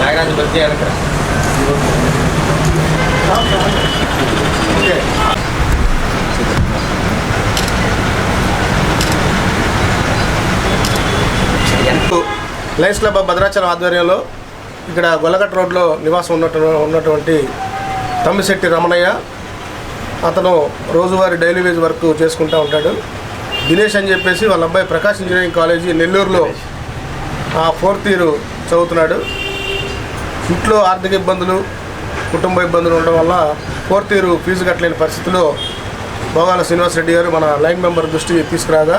Nagaraju birthday అక్కడ lions club of Bhadrachalam ఆధ్వర్యంలో ఇక్కడ గొల్లగట్ రోడ్లో నివాసం ఉన్నట్టు ఉన్నటువంటి తమ్మిశెట్టి రమణయ్య అతను రోజువారీ డైలీ వేజ్ వర్క్ చేసుకుంటూ ఉంటాడు. దినేష్ అని చెప్పేసి వాళ్ళ అబ్బాయి ప్రకాష్ ఇంజనీరింగ్ కాలేజీ నెల్లూరులో ఆ ఫోర్త్ ఇయర్ చదువుతున్నాడు. ఇంట్లో ఆర్థిక ఇబ్బందులు కుటుంబ ఇబ్బందులు ఉండడం వల్ల కోర్తీరు ఫీజు కట్టలేని పరిస్థితిలో భోగాల శ్రీనివాస్ రెడ్డి గారు మన లైన్ మెంబర్ దృష్టికి తీసుకురాగా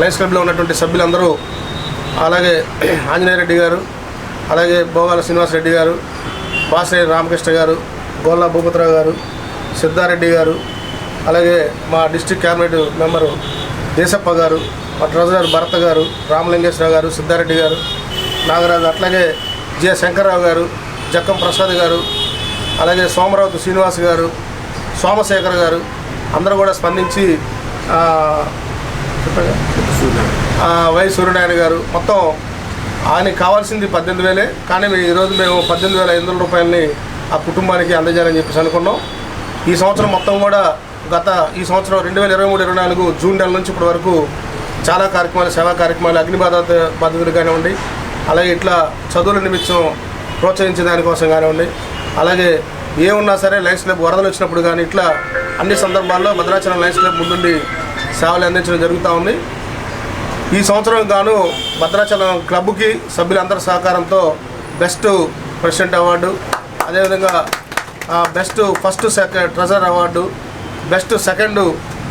లైన్స్ క్లబ్లో ఉన్నటువంటి సభ్యులందరూ అలాగే ఆంజనేయ రెడ్డి గారు అలాగే భోగాల శ్రీనివాస్ రెడ్డి గారు బాసరే రామకృష్ణ గారు గోల్లా భూపతిరావు గారు సిద్ధారెడ్డి గారు అలాగే మా డిస్టిక్ క్యాబినెట్ మెంబరు దేశప్ప గారు మా ట్రెజరర్ భరత్ గారు రామలింగేశ్వర గారు సిద్ధారెడ్డి గారు నాగరాజు అట్లాగే జె శంకర్రావు గారు జక్కం ప్రసాద్ గారు అలాగే సోమరావు శ్రీనివాస్ గారు సోమశేఖర్ గారు అందరూ కూడా స్పందించి వై సూర్యనారాయణ గారు మొత్తం ఆయనకి కావాల్సింది పద్దెనిమిది వేలే కానీ ఈరోజు మేము పద్దెనిమిది వేల ఐదు వందల రూపాయలని ఆ కుటుంబానికి అందజేయాలని చెప్పేసి అనుకున్నాం. ఈ సంవత్సరం మొత్తం కూడా గత ఈ సంవత్సరం రెండు వేల ఇరవై మూడు ఇరవై నాలుగు జూన్ నెల నుంచి ఇప్పటి వరకు చాలా కార్యక్రమాలు సేవా కార్యక్రమాలు అగ్ని బాధిత బాధితులు కానివ్వండి అలాగే ఇట్లా చదువుల నిమిత్తం ప్రోత్సహించే దానికోసం కానివ్వండి అలాగే ఏమున్నా సరే లయన్స్ క్లబ్ వరదలు వచ్చినప్పుడు కానీ ఇట్లా అన్ని సందర్భాల్లో భద్రాచలం లయన్స్ క్లబ్ ముందుండి సేవలు అందించడం జరుగుతూ ఉంది. ఈ సంవత్సరం గాను భద్రాచలం క్లబ్కి సభ్యులందరి సహకారంతో బెస్ట్ ప్రెసిడెంట్ అవార్డు అదేవిధంగా best first second treasurer award best second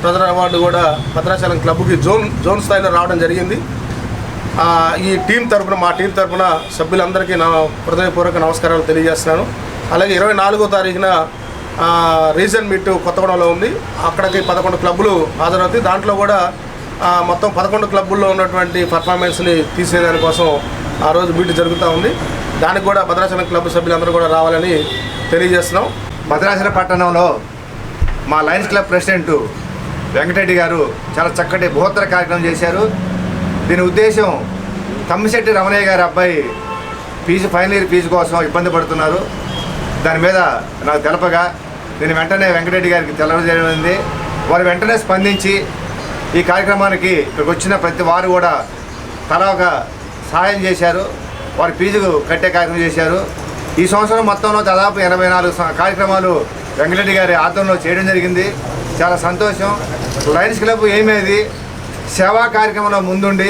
treasurer award కూడా భద్రాచలం క్లబ్కి జోన్ జోన్ స్థాయిలో రావడం జరిగింది. ఈ టీం తరఫున మా టీం తరపున సభ్యులందరికీ నా హృదయపూర్వక నమస్కారాలు తెలియజేస్తున్నాను. అలాగే ఇరవై నాలుగో తారీఖున రీజన్ మీట్ కొత్తగూడెంలో ఉంది. అక్కడికి పదకొండు క్లబ్బులు హాజరవుతాయి. దాంట్లో కూడా మొత్తం పదకొండు క్లబ్బుల్లో ఉన్నటువంటి పర్ఫార్మెన్స్ని తీసేదానికోసం ఆ రోజు మీట్ జరుగుతూ ఉంది. దానికి కూడా భద్రాచలం క్లబ్ సభ్యులందరూ కూడా రావాలని తెలియజేస్తున్నాం. భద్రాచల పట్టణంలో మా లయన్స్ క్లబ్ ప్రెసిడెంట్ వెంకటరెడ్డి గారు చాలా చక్కటి బృహత్తర కార్యక్రమం చేశారు. దీని ఉద్దేశం తమ్మిశెట్టి రమణయ్య గారి అబ్బాయి ఫీజు ఫైనల్ ఇయర్ ఫీజు కోసం ఇబ్బంది పడుతున్నారు. దాని మీద నాకు తెలపగా నేను వెంటనే వెంకటరెడ్డి గారికి తెలవజేయమైంది వారు వెంటనే స్పందించి ఈ కార్యక్రమానికి ఇక్కడికి వచ్చిన ప్రతి వారు కూడా తలా ఒక సహాయం చేశారు. వారి ఫీజు కట్టే కార్యక్రమం చేశారు. ఈ సంవత్సరం మొత్తంలో దాదాపు ఎనభై నాలుగు కార్యక్రమాలు వెంకటరెడ్డి గారి ఆధ్వర్యంలో చేయడం జరిగింది. చాలా సంతోషం. లయన్స్ క్లబ్ ఏమేది సేవా కార్యక్రమంలో ముందుండి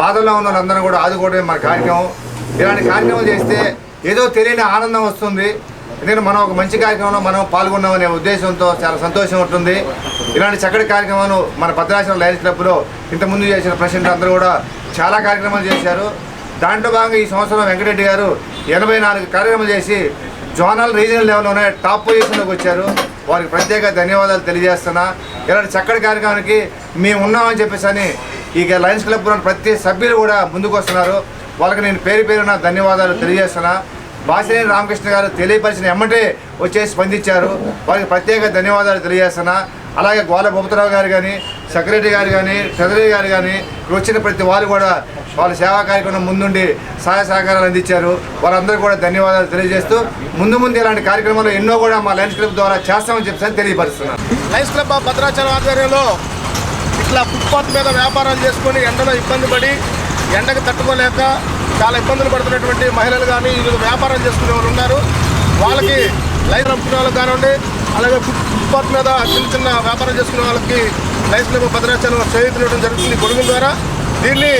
బాధల్లో ఉన్న వాళ్ళందరూ కూడా ఆదుకోవడమే మన కార్యక్రమం. ఇలాంటి కార్యక్రమం చేస్తే ఏదో తెలియని ఆనందం వస్తుంది. ఎందుకంటే మనం ఒక మంచి కార్యక్రమంలో మనం పాల్గొన్నామనే ఉద్దేశంతో చాలా సంతోషం ఉంటుంది. ఇలాంటి చక్కటి కార్యక్రమాలు మన భద్రాచలం లయన్స్ క్లబ్లో ఇంతకుముందు చేసిన ప్రెసిడెంట్ అందరూ కూడా చాలా కార్యక్రమాలు చేశారు. దాంట్లో భాగంగా ఈ సంవత్సరం వెంకటరెడ్డి గారు ఎనభై నాలుగు కార్యక్రమాలు చేసి జోనల్ రీజనల్ లెవెల్లోనే టాప్ పొజిషన్లోకి వచ్చారు. వారికి ప్రత్యేక ధన్యవాదాలు తెలియజేస్తున్నా. ఇలాంటి చక్కటి కార్యక్రమానికి మేము ఉన్నామని చెప్పేసి అని ఈ లయన్స్ క్లబ్ ప్రతి సభ్యులు కూడా ముందుకు వస్తున్నారు. వాళ్ళకి నేను పేరు పేరున ధన్యవాదాలు తెలియజేస్తున్నా. బాసినేని రామకృష్ణ గారు తెలియపరిచిన ఎమ్మటే వచ్చేసి స్పందించారు. వారికి ప్రత్యేక ధన్యవాదాలు తెలియజేస్తున్నా. అలాగే గోల బొమ్మతరావు గారు కానీ సెక్రటరీ గారు కానీ ట్రెజరీ గారు కానీ ఇక్కడ వచ్చిన ప్రతి వారు కూడా వాళ్ళ సేవా కార్యక్రమం ముందుండి సహాయ సహకారాలు అందించారు. వారందరూ కూడా ధన్యవాదాలు తెలియజేస్తూ ముందు ముందు ఇలాంటి కార్యక్రమాలు ఎన్నో కూడా మా లయన్స్ క్లబ్ ద్వారా చేస్తామని చెప్పి తెలియపరుస్తున్నాను. లయన్స్ క్లబ్ ఆఫ్ భద్రాచలం ఆధ్వర్యంలో ఇట్లా ఫుట్పాత్ మీద వ్యాపారాలు చేసుకొని ఎండలో ఇబ్బంది పడి ఎండకు తట్టుకోలేక చాలా ఇబ్బందులు పడుతున్నటువంటి మహిళలు కానీ వీళ్ళు వ్యాపారం చేసుకునే వాళ్ళు ఉన్నారు. వాళ్ళకి లైన్ అమ్ముకునే వాళ్ళకి కానివ్వండి అలాగే ఫుట్ ఫుట్పాత్ మీద చిన్న చిన్న వ్యాపారం చేసుకునే వాళ్ళకి రైతులకు క్లబ్ ఆఫ్ భద్రాచలం చేయించడం జరుగుతుంది. గొడుగుల ద్వారా దీన్ని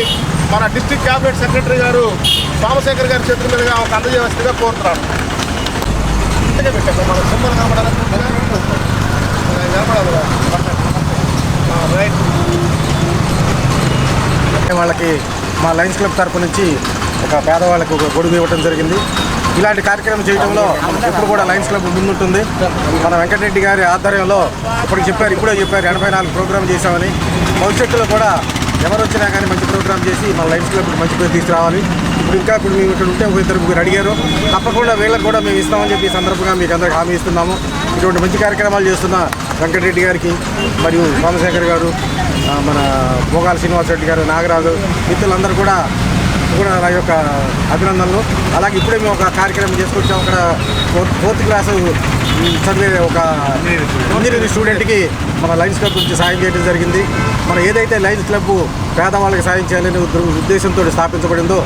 మన డిస్టిక్ క్యాబినెట్ సెక్రటరీ గారు సోమశేఖర్ గారి చేతుల మీదుగా ఒక అందజేయవలసిందిగా కోరుతున్నాను. ఇంతకే పెట్టాము మన సింబల్ కనపడాలి రైట్ వాళ్ళకి మా లయన్స్ క్లబ్ తరపు నుంచి ఒక పేదవాళ్ళకు ఒక గొడుగు ఇవ్వడం జరిగింది. ఇలాంటి కార్యక్రమం చేయడంలో ఎప్పుడు కూడా లయన్స్ క్లబ్ ముందుంటుంది. మన వెంకటరెడ్డి గారి ఆధ్వర్యంలో ఇప్పటికి చెప్పారు ఇప్పుడే చెప్పారు ఎనభై నాలుగు ప్రోగ్రామ్ చేశామని. భవిష్యత్తులో కూడా ఎవరు వచ్చినా కానీ మంచి ప్రోగ్రామ్ చేసి మన లయన్స్ క్లబ్ మంచి పేరు తీసుకురావాలి. ఇప్పుడు ఇంకా ఇప్పుడు మేము ఇక్కడ ఉంటే ఒక ఇద్దరు ముగ్గురు అడిగారు. తప్పకుండా వీళ్ళకి కూడా మేము ఇస్తామని చెప్పి సందర్భంగా మీకు అందరికి హామీ ఇస్తున్నాము. ఇటువంటి మంచి కార్యక్రమాలు చేస్తున్న వెంకటరెడ్డి గారికి మరియు సోమశేఖర్ గారు మన భోగాల శ్రీనివాస రెడ్డి గారు నాగరాజు మిత్రులందరూ కూడా కూడా నా యొక్క అభినందనలు. అలాగే ఇప్పుడే మేము ఒక కార్యక్రమం చేసుకొచ్చాం. అక్కడ ఫోర్త్ ఫోర్త్ క్లాస్ చదివే ఒక ఇంజనీరింగ్ స్టూడెంట్కి మన లయన్స్ క్లబ్ నుంచి సాయం చేయడం జరిగింది. మన ఏదైతే లయన్స్ క్లబ్ పేదవాళ్ళకి సాయం చేయాలనే ఉద్దేశంతో స్థాపించబడిందో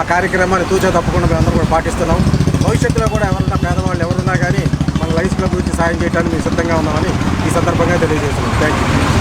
ఆ కార్యక్రమాన్ని తూచా తప్పకుండా మేము అందరం కూడా పాటిస్తున్నాం. భవిష్యత్తులో కూడా ఎవరన్నా పేదవాళ్ళు ఎవరున్నా కానీ మన లయన్స్ క్లబ్ నుంచి సాయం చేయడానికి మేము సిద్ధంగా ఉన్నామని ఈ సందర్భంగా తెలియజేస్తున్నాం. Thank you